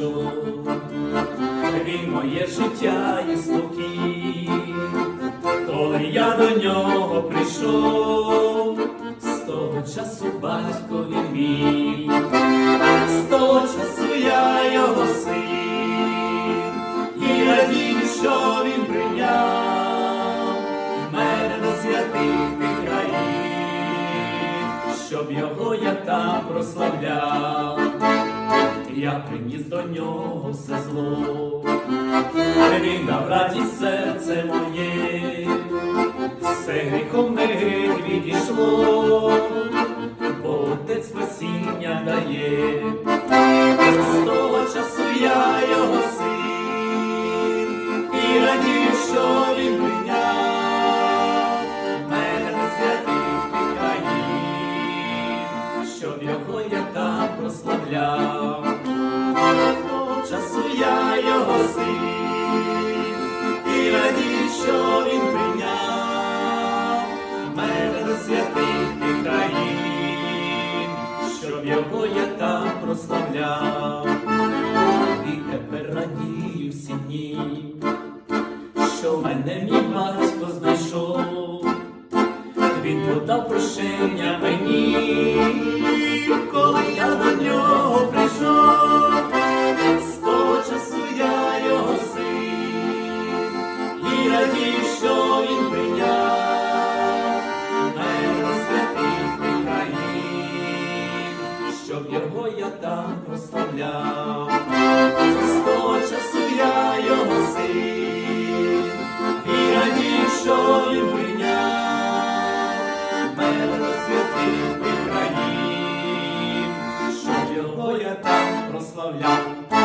я він моє життя і спокій, коли я до нього прийшов, з того часу батько він мій, з того часу я його син, і радію, що він прийняв мене до святих тих країн, щоб його я там прославляв, я приніс до нього все зло, він дав радість серце моє, все гріхом не геть відійшло, бо отець спасіння дає, з того часу я його син, і радію, що він прийняв мене святих тих країн, щоб його я там прославляв. Часу я його син, і радію, що він прийняв мене до святих тих країн, щоб його я там прославляв. І тепер радію всі дні, що мене мій батько знайшов, він подав прощення мені, його я там прославляв. З того часу я його син, і радію, що він прийняв мене до і хранів, щоб його я там прославляв.